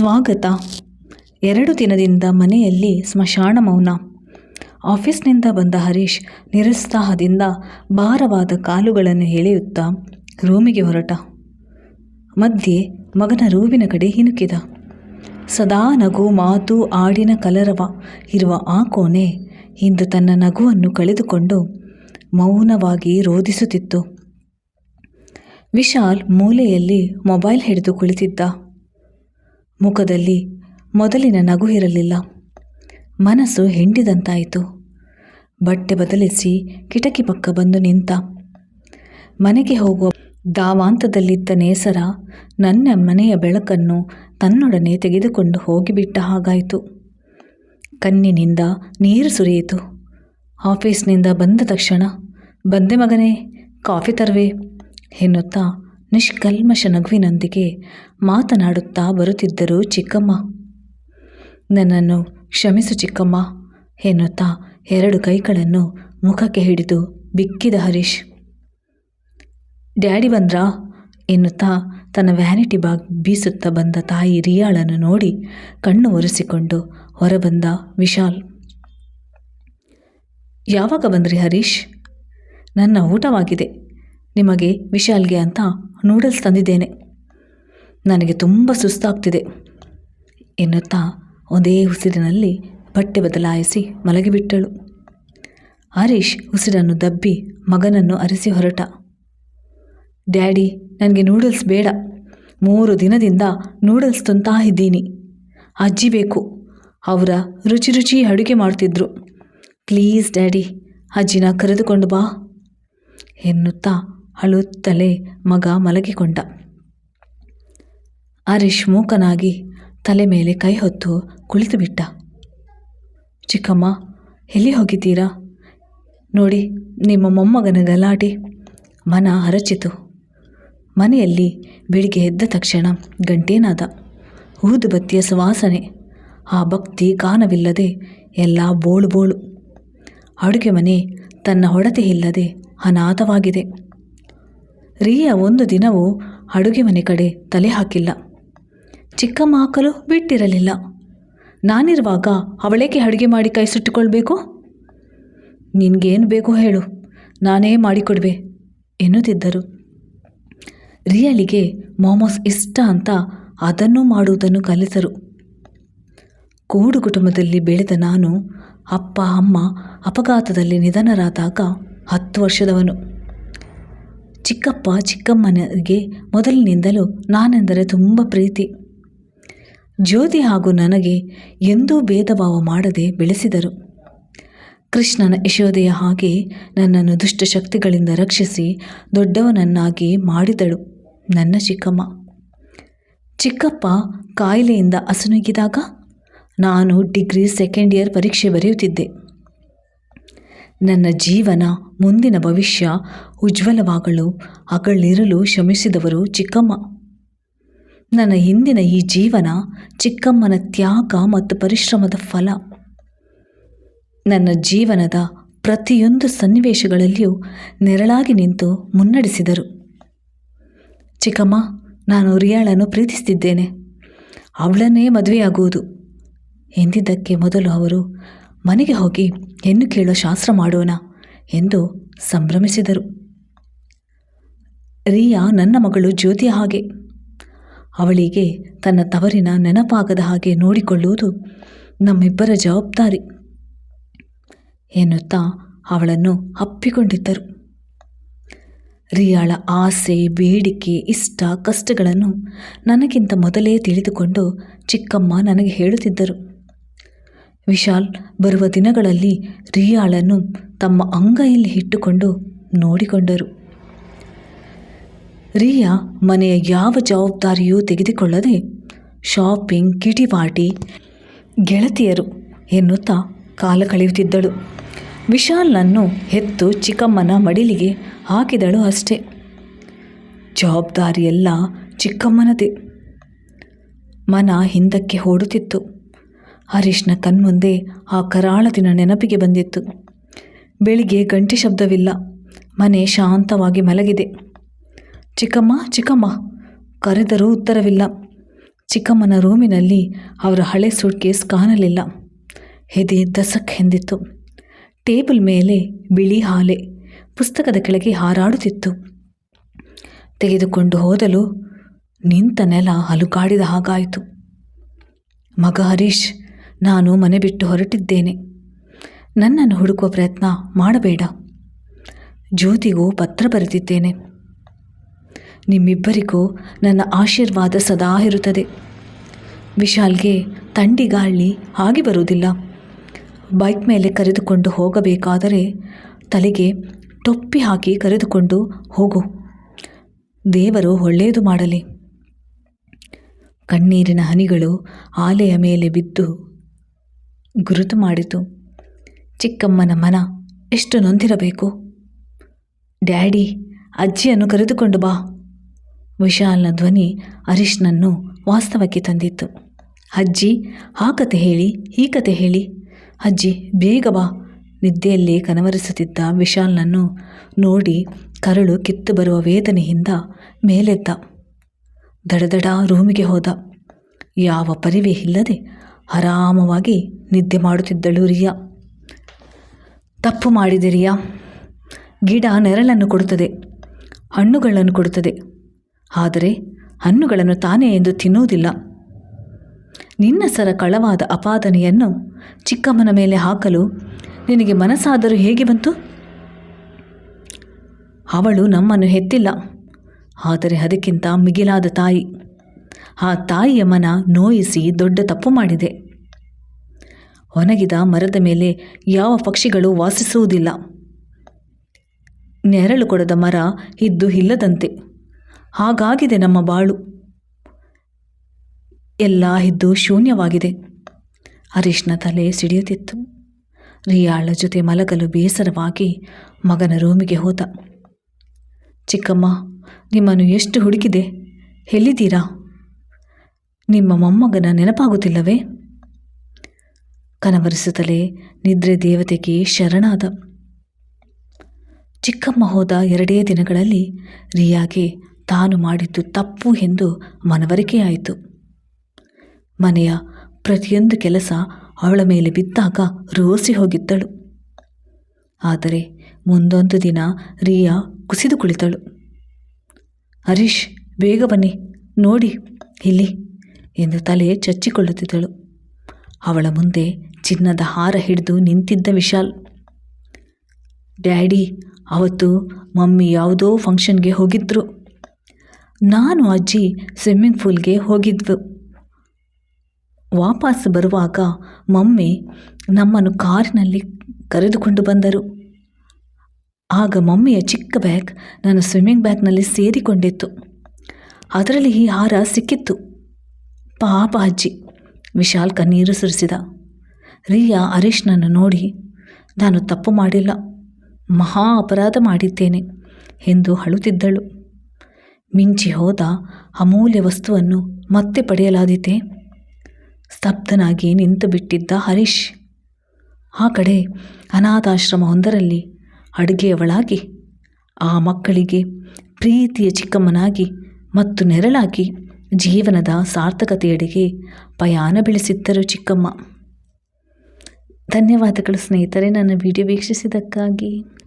ಸ್ವಾಗತ. ಎರಡು ದಿನದಿಂದ ಮನೆಯಲ್ಲಿ ಸ್ಮಶಾನ ಮೌನ. ಆಫೀಸ್ನಿಂದ ಬಂದ ಹರೀಶ್ ನಿರುತ್ಸಾಹದಿಂದ ಭಾರವಾದ ಕಾಲುಗಳನ್ನು ಎಳೆಯುತ್ತಾ ರೂಮಿಗೆ ಹೊರಟ. ಮಧ್ಯೆ ಮಗನ ರೂವಿನ ಕಡೆ ಹಿನುಕಿದ. ಸದಾ ನಗು ಮಾತು ಆಡಿನ ಕಲರವ ಇರುವ ಆ ಕೋಣೆ ಇಂದು ತನ್ನ ನಗುವನ್ನು ಕಳೆದುಕೊಂಡು ಮೌನವಾಗಿ ರೋಧಿಸುತ್ತಿತ್ತು. ವಿಶಾಲ್ ಮೂಲೆಯಲ್ಲಿ ಮೊಬೈಲ್ ಹಿಡಿದು ಕುಳಿತಿದ್ದ. ಮುಖದಲ್ಲಿ ಮೊದಲಿನ ನಗು ಇರಲಿಲ್ಲ. ಮನಸ್ಸು ಹೆಂಡಿದಂತಾಯಿತು. ಬಟ್ಟೆ ಬದಲಿಸಿ ಕಿಟಕಿ ಪಕ್ಕ ಬಂದು ನಿಂತ. ಮನೆಗೆ ಹೋಗುವ ದಾವಾಂತದಲ್ಲಿದ್ದ ನೇಸರ ನನ್ನ ಮನೆಯ ಬೆಳಕನ್ನು ತನ್ನೊಡನೆ ತೆಗೆದುಕೊಂಡು ಹೋಗಿಬಿಟ್ಟ ಹಾಗಾಯಿತು. ಕಣ್ಣಿನಿಂದ ನೀರು ಸುರಿಯಿತು. ಆಫೀಸ್ನಿಂದ ಬಂದ ತಕ್ಷಣ, ಬಂದೆ ಮಗನೇ, ಕಾಫಿ ತರುವೆ, ಎನ್ನುತ್ತಾ ನಿಷ್ಕಲ್ಮಶ ನಗುವಿನೊಂದಿಗೆ ಮಾತನಾಡುತ್ತಾ ಬರುತ್ತಿದ್ದರು ಚಿಕ್ಕಮ್ಮ. ನನ್ನನ್ನು ಕ್ಷಮಿಸು ಚಿಕ್ಕಮ್ಮ ಎನ್ನುತ್ತಾ ಎರಡು ಕೈಗಳನ್ನು ಮುಖಕ್ಕೆ ಹಿಡಿದು ಬಿಕ್ಕಿದ ಹರೀಶ್. ಡ್ಯಾಡಿ ಬಂದ್ರಾ ಎನ್ನುತ್ತಾ ತನ್ನ ವ್ಯಾನಿಟಿ ಬಾಗ್ ಬೀಸುತ್ತಾ ಬಂದ ತಾಯಿ ರಿಯಾಳನ್ನು ನೋಡಿ ಕಣ್ಣು ಒರೆಸಿಕೊಂಡು ಹೊರಬಂದ ವಿಶಾಲ್. ಯಾವಾಗ ಬಂದ್ರಿ ಹರೀಶ್? ನನ್ನ ಊಟವಾಗಿದೆ. ನಿಮಗೆ ವಿಶಾಲ್ಗೆ ಅಂತ ನೂಡಲ್ಸ್ ತಂದಿದ್ದೇನೆ. ನನಗೆ ತುಂಬ ಸುಸ್ತಾಗ್ತಿದೆ. ಎನ್ನುತ್ತಾ ಒಂದೇ ಉಸಿರಿನಲ್ಲಿ ಬಟ್ಟೆ ಬದಲಾಯಿಸಿ ಮಲಗಿಬಿಟ್ಟಳು. ಹರೀಶ್ ಉಸಿರನ್ನು ದಬ್ಬಿ ಮಗನನ್ನು ಅರಿಸಿ ಹೊರಟ. ಡ್ಯಾಡಿ, ನನಗೆ ನೂಡಲ್ಸ್ ಬೇಡ. ಮೂರು ದಿನದಿಂದ ನೂಡಲ್ಸ್ ತಂತಾ ಇದ್ದೀನಿ. ಅಜ್ಜಿ ಬೇಕು. ಅವರ ರುಚಿ ರುಚಿ ಅಡುಗೆ ಮಾಡ್ತಿದ್ರು. ಪ್ಲೀಸ್ ಡ್ಯಾಡಿ, ಅಜ್ಜಿನ ಕರೆದುಕೊಂಡು ಬಾ ಎನ್ನುತ್ತಾ ಅಳುತ್ತಲೇ ಮಗ ಮಲಗಿಕೊಂಡ. ಹರೀಶ್ ಮೂಕನಾಗಿ ತಲೆ ಮೇಲೆ ಕೈ ಹೊತ್ತು ಕುಳಿತುಬಿಟ್ಟ. ಚಿಕ್ಕಮ್ಮ, ಎಲ್ಲಿ ಹೋಗಿದ್ದೀರಾ? ನೋಡಿ, ನಿಮ್ಮ ಮೊಮ್ಮಗನ ಗಲಾಟೆ. ಮನ ಹರಚಿತು ಮನೆಯಲ್ಲಿ ಬೆಳಿಗ್ಗೆ ಎದ್ದ ತಕ್ಷಣ ಗಂಟೇನಾದ. ಊದುಬತ್ತಿಯ ಸುವಾಸನೆ. ಆ ಭಕ್ತಿ ಕಾಣವಿಲ್ಲದೆ ಎಲ್ಲ ಬೋಳು ಬೋಳು. ಅಡುಗೆ ಮನೆ ತನ್ನ ಹೊಡೆತೆ ಇಲ್ಲದೆ ಅನಾಥವಾಗಿದೆ. ರಿಯಾ ಒಂದು ದಿನವೂ ಅಡುಗೆ ಮನೆ ಕಡೆ ತಲೆ ಹಾಕಿಲ್ಲ. ಚಿಕ್ಕಮ್ಮ ಹಾಕಲು ಬಿಟ್ಟಿರಲಿಲ್ಲ. ನಾನಿರುವಾಗ ಅವಳೇಕೆ ಅಡುಗೆ ಮಾಡಿ ಕೈ ಸುಟ್ಟುಕೊಳ್ಬೇಕು ನಿನಗೇನು ಬೇಕೋ ಹೇಳು. ನಾನೇ ಮಾಡಿಕೊಡುವೆ ಎನ್ನುತ್ತಿದ್ದರು. ರಿಯಲಿಗೆ ಮೋಮೋಸ್ ಇಷ್ಟ ಅಂತ ಅದನ್ನು ಮಾಡುವುದನ್ನು ಕಲಿತರು. ಕೂಡು ಕುಟುಂಬದಲ್ಲಿ ಬೆಳೆದ ನಾನು ಅಪ್ಪ, ಅಮ್ಮ ಅಪಘಾತದಲ್ಲಿ ನಿಧನರಾದಾಗ ಹತ್ತು ವರ್ಷದವನು. ಚಿಕ್ಕಪ್ಪ ಚಿಕ್ಕಮ್ಮನಿಗೆ ಮೊದಲಿನಿಂದಲೂ ನಾನೆಂದರೆ ತುಂಬ ಪ್ರೀತಿ. ಜ್ಯೋತಿ ಹಾಗೂ ನನಗೆ ಎಂದೂ ಭೇದಭಾವ ಮಾಡದೆ ಬೆಳೆಸಿದರು. ಕೃಷ್ಣನ ಯಶೋದೆಯ ಹಾಗೆ ನನ್ನನ್ನು ದುಷ್ಟಶಕ್ತಿಗಳಿಂದ ರಕ್ಷಿಸಿ ದೊಡ್ಡವನನ್ನಾಗಿ ಮಾಡಿದಳು ನನ್ನ ಚಿಕ್ಕಮ್ಮ. ಚಿಕ್ಕಪ್ಪ ಕಾಯಿಲೆಯಿಂದ ಅಸುನುಗಿದಾಗ ನಾನು ಡಿಗ್ರಿ ಸೆಕೆಂಡ್ ಇಯರ್ ಪರೀಕ್ಷೆ ಬರೆಯುತ್ತಿದ್ದೆ. ನನ್ನ ಜೀವನ, ಮುಂದಿನ ಭವಿಷ್ಯ ಉಜ್ವಲವಾಗಲು ಅಗಳಿರಲು ಶ್ರಮಿಸಿದವರು ಚಿಕ್ಕಮ್ಮ. ನನ್ನ ಹಿಂದಿನ ಈ ಜೀವನ ಚಿಕ್ಕಮ್ಮನ ತ್ಯಾಗ ಮತ್ತು ಪರಿಶ್ರಮದ ಫಲ. ನನ್ನ ಜೀವನದ ಪ್ರತಿಯೊಂದು ಸನ್ನಿವೇಶಗಳಲ್ಲಿಯೂ ನೆರಳಾಗಿ ನಿಂತು ಮುನ್ನಡೆಸಿದರು. ಚಿಕ್ಕಮ್ಮ, ನಾನು ರಿಯಾಳನ್ನು ಪ್ರೀತಿಸುತ್ತಿದ್ದೇನೆ ಅವಳನ್ನೇ ಮದುವೆಯಾಗುವುದು. ಎಂದಿದ್ದಕ್ಕೆ ಮೊದಲು ಅವರು ಮನೆಗೆ ಹೋಗಿ ಹೆಣ್ಣು ಕೇಳೋ ಶಾಸ್ತ್ರ ಮಾಡೋಣ ಎಂದು ಸಂಭ್ರಮಿಸಿದರು. ರಿಯಾ ನನ್ನ ಮಗಳು ಜ್ಯೋತಿಯ ಹಾಗೆ. ಅವಳಿಗೆ ತನ್ನ ತವರಿನ ನೆನಪಾಗದ ಹಾಗೆ ನೋಡಿಕೊಳ್ಳುವುದು ನಮ್ಮಿಬ್ಬರ ಜವಾಬ್ದಾರಿ ಎನ್ನುತ್ತಾ ಅವಳನ್ನು ಅಪ್ಪಿಕೊಂಡಿದ್ದರು. ರಿಯಾಳ ಆಸೆ, ಬೇಡಿಕೆ, ಇಷ್ಟ, ಕಷ್ಟಗಳನ್ನು ನನಗಿಂತ ಮೊದಲೇ ತಿಳಿದುಕೊಂಡು ಚಿಕ್ಕಮ್ಮ ನನಗೆ ಹೇಳುತ್ತಿದ್ದರು. ವಿಶಾಲ್ ಬರುವ ದಿನಗಳಲ್ಲಿ ರಿಯಾಳನ್ನು ತಮ್ಮ ಅಂಗೈಯಲ್ಲಿ ಇಟ್ಟುಕೊಂಡು ನೋಡಿಕೊಂಡರು. ರಿಯಾ ಮನೆಯ ಯಾವ ಜವಾಬ್ದಾರಿಯೂ ತೆಗೆದುಕೊಳ್ಳದೆ ಶಾಪಿಂಗ್ ಕಿಟಿಪಾಟಿ ಗೆಳತಿಯರು ಎನ್ನುತ್ತಾ ಕಾಲ ಕಳೆಯುತ್ತಿದ್ದಳು. ವಿಶಾಲ್ನನ್ನು ಹೆತ್ತು ಚಿಕ್ಕಮ್ಮನ ಮಡಿಲಿಗೆ ಹಾಕಿದಳು ಅಷ್ಟೇ. ಜವಾಬ್ದಾರಿಯೆಲ್ಲ ಚಿಕ್ಕಮ್ಮನದೇ. ಮನ ಹಿಂದಕ್ಕೆ ಓಡುತ್ತಿತ್ತು. ಹರೀಶ್ನ ಕಣ್ಮುಂದೆ ಆ ಕರಾಳ ದಿನ ನೆನಪಿಗೆ ಬಂದಿತ್ತು. ಬೆಳಿಗ್ಗೆ ಗಂಟೆ ಶಬ್ದವಿಲ್ಲ, ಮನೆ ಶಾಂತವಾಗಿ ಮಲಗಿದೆ. ಚಿಕ್ಕಮ್ಮ ಚಿಕ್ಕಮ್ಮ, ಕರೆದರೂ ಉತ್ತರವಿಲ್ಲ. ಚಿಕ್ಕಮ್ಮನ ರೂಮಿನಲ್ಲಿ ಅವರ ಹಳೆ ಸೂಟ್ ಕೇಸ್ ಕಾಣಲಿಲ್ಲ. ಹೆದೆ ದಸಕ್ ಎಂದಿತ್ತು ಟೇಬಲ್ ಮೇಲೆ ಬಿಳಿ ಹಾಲೆ ಪುಸ್ತಕದ ಕೆಳಗೆ ಹಾರಾಡುತ್ತಿತ್ತು. ತೆಗೆದುಕೊಂಡು ಹೋದಲು ನಿಂತ ನೆಲ ಅಲುಗಾಡಿದ ಹಾಗಾಯಿತು. ಮಗ ಹರೀಶ್ ನಾನು ಮನೆ ಬಿಟ್ಟು ಹೊರಟಿದ್ದೇನೆ. ನನ್ನನ್ನು ಹುಡುಕುವ ಪ್ರಯತ್ನ ಮಾಡಬೇಡ. ಜ್ಯೋತಿಗೂ ಪತ್ರ ಬರೆದಿದ್ದೇನೆ. ನಿಮ್ಮಿಬ್ಬರಿಗೂ ನನ್ನ ಆಶೀರ್ವಾದ ಸದಾ ಇರುತ್ತದೆ. ವಿಶಾಲ್ಗೆ ತಂಡಿಗಾಳಿ ಆಗಿ ಬರುವುದಿಲ್ಲ. ಬೈಕ್ ಮೇಲೆ ಕರೆದುಕೊಂಡು ಹೋಗಬೇಕಾದರೆ ತಲೆಗೆ ಟೊಪ್ಪಿ ಹಾಕಿ ಕರೆದುಕೊಂಡು ಹೋಗು. ದೇವರು ಒಳ್ಳೆಯದು ಮಾಡಲಿ. ಕಣ್ಣೀರಿನ ಹನಿಗಳು ಆಲೆಯ ಮೇಲೆ ಬಿದ್ದು ಗುರುತು ಮಾಡಿತು. ಚಿಕ್ಕಮ್ಮನ ಮನ ಎಷ್ಟು ನೊಂದಿರಬೇಕು? ಡ್ಯಾಡಿ, ಅಜ್ಜಿಯನ್ನು ಕರೆದುಕೊಂಡು ಬಾ. ವಿಶಾಲ್ನ ಧ್ವನಿ ಹರೀಶ್ನನ್ನು ವಾಸ್ತವಕ್ಕೆ ತಂದಿತ್ತು. ಅಜ್ಜಿ, ಆ ಕತೆ ಹೇಳಿ, ಈ ಕತೆ ಹೇಳಿ. ಅಜ್ಜಿ, ಬೇಗ ಬಾ. ನಿದ್ದೆಯಲ್ಲೇ ಕನವರಿಸುತ್ತಿದ್ದ ವಿಶಾಲ್ನನ್ನು ನೋಡಿ ಕರಳು ಕಿತ್ತು ಬರುವ ವೇದನೆಯಿಂದ ಮೇಲೆದ್ದ. ದಡದಡ ರೂಮಿಗೆ ಹೋದ. ಯಾವ ಪರಿವೆ ಇಲ್ಲದೆ ಆರಾಮವಾಗಿ ನಿದ್ದೆ ಮಾಡುತ್ತಿದ್ದಳು ರಿಯಾ. ತಪ್ಪು ಮಾಡಿದೆ ರಿಯಾ. ಗಿಡ ನೆರಳನ್ನು ಕೊಡುತ್ತದೆ, ಹಣ್ಣುಗಳನ್ನು ಕೊಡುತ್ತದೆ. ಆದರೆ ಹಣ್ಣುಗಳನ್ನು ತಾನೇ ಎಂದು ತಿನ್ನುವುದಿಲ್ಲ. ನಿನ್ನ ಸರ ಕಳವಾದ ಅಪಾದನೆಯನ್ನು ಚಿಕ್ಕಮ್ಮನ ಮೇಲೆ ಹಾಕಲು ನಿನಗೆ ಮನಸ್ಸಾದರೂ ಹೇಗೆ ಬಂತು? ಅವಳು ನಮ್ಮನ್ನು ಹೆತ್ತಿಲ್ಲ, ಆದರೆ ಅದಕ್ಕಿಂತ ಮಿಗಿಲಾದ ತಾಯಿ. ಆ ತಾಯಿಯ ಮನ ನೋಯಿಸಿ ದೊಡ್ಡ ತಪ್ಪು ಮಾಡಿದೆ. ಒಣಗಿದ ಮರದ ಮೇಲೆ ಯಾವ ಪಕ್ಷಿಗಳು ವಾಸಿಸುವುದಿಲ್ಲ. ನೆರಳು ಕೊಡದ ಮರ ಇದ್ದು ಇಲ್ಲದಂತೆ. ಹಾಗಾಗಿದೆ ನಮ್ಮ ಬಾಳು. ಎಲ್ಲ ಇದ್ದು ಶೂನ್ಯವಾಗಿದೆ. ಹರೀಶ್ನ ತಲೆ ಸಿಡಿಯುತ್ತಿತ್ತು. ರಿಯಾಳ ಜೊತೆ ಮಲಗಲು ಬೇಸರವಾಗಿ ಮಗನ ರೂಮಿಗೆ ಹೋದ. ಚಿಕ್ಕಮ್ಮ, ನಿಮ್ಮನ್ನು ಎಷ್ಟು ಹುಡುಕಿದೆ? ಎಲ್ಲಿದ್ದೀರಾ? ನಿಮ್ಮ ಮೊಮ್ಮಗನ ನೆನಪಾಗುತ್ತಿಲ್ಲವೇ? ಕನವರಿಸುತ್ತಲೇ ನಿದ್ರೆ ದೇವತೆಗೆ ಶರಣಾದ. ಚಿಕ್ಕಮ್ಮ ಹೋದ ಎರಡೇ ದಿನಗಳಲ್ಲಿ ರಿಯಾಗೆ ತಾನು ಮಾಡಿದ್ದು ತಪ್ಪು ಎಂದು ಮನವರಿಕೆಯಾಯಿತು. ಮನೆಯ ಪ್ರತಿಯೊಂದು ಕೆಲಸ ಅವಳ ಮೇಲೆ ಬಿದ್ದಾಗ ರೋಸಿ ಹೋಗಿದ್ದಳು. ಆದರೆ ಮುಂದೊಂದು ದಿನ ರಿಯಾ ಕುಸಿದು ಕುಳಿತಳು ಹರೀಶ್, ಬೇಗ ಬನ್ನಿ, ನೋಡಿ, ಇಲ್ಲಿ. ಎಂದು ತಲೆ ಚಚ್ಚಿಕೊಳ್ಳುತ್ತಿದ್ದಳು. ಅವಳ ಮುಂದೆ ಚಿನ್ನದ ಹಾರ ಹಿಡಿದು ನಿಂತಿದ್ದ ವಿಶಾಲ್. ಡ್ಯಾಡಿ, ಅವತ್ತು ಮಮ್ಮಿ ಯಾವುದೋ ಫಂಕ್ಷನ್ಗೆ ಹೋಗಿದ್ರು. ನಾನು ಅಜ್ಜಿ ಸ್ವಿಮ್ಮಿಂಗ್ ಪೂಲ್ಗೆ ಹೋಗಿದ್ವು. ವಾಪಸ್ ಬರುವಾಗ ಮಮ್ಮಿ ನಮ್ಮನ್ನು ಕಾರಿನಲ್ಲಿ ಕರೆದುಕೊಂಡು ಬಂದರು. ಆಗ ಮಮ್ಮಿಯ ಚಿಕ್ಕ ಬ್ಯಾಗ್ ನನ್ನ ಸ್ವಿಮ್ಮಿಂಗ್ ಬ್ಯಾಗ್ನಲ್ಲಿ ಸೇರಿಕೊಂಡಿತ್ತು. ಅದರಲ್ಲಿ ಈ ಹಾರ ಸಿಕ್ಕಿತ್ತು. ಪಾಪ ಅಜ್ಜಿ. ವಿಶಾಲ್ ಕಣ್ಣೀರು ಸುರಿಸಿದ. ರಿಯಾ ಹರೀಶ್ನನ್ನು ನೋಡಿ, ನಾನು ತಪ್ಪು ಮಾಡಿಲ್ಲ, ಮಹಾ ಅಪರಾಧ ಮಾಡಿದ್ದೇನೆ ಎಂದು ಅಳುತ್ತಿದ್ದಳು. ಮಿಂಚಿ ಹೋದ ಅಮೂಲ್ಯ ವಸ್ತುವನ್ನು ಮತ್ತೆ ಪಡೆಯಲಾದೀತೆ. ಸ್ತಬ್ಧನಾಗಿ ನಿಂತು ಬಿಟ್ಟಿದ್ದ ಹರೀಶ್. ಆ ಕಡೆ ಅನಾಥಾಶ್ರಮವೊಂದರಲ್ಲಿ ಅಡುಗೆಯವಳಾಗಿ, ಆ ಮಕ್ಕಳಿಗೆ ಪ್ರೀತಿಯ ಚಿಕ್ಕಮ್ಮನಾಗಿ ಮತ್ತು ನೆರಳಾಗಿ ಜೀವನದ ಸಾರ್ಥಕತೆಯಡೆಗೆ ಪಯಾನ ಬೆಳೆಸಿದ್ದರು ಚಿಕ್ಕಮ್ಮ. ಧನ್ಯವಾದಗಳು ಸ್ನೇಹಿತರೆ ನನ್ನ ವಿಡಿಯೋ ವೀಕ್ಷಿಸಿದ್ದಕ್ಕಾಗಿ.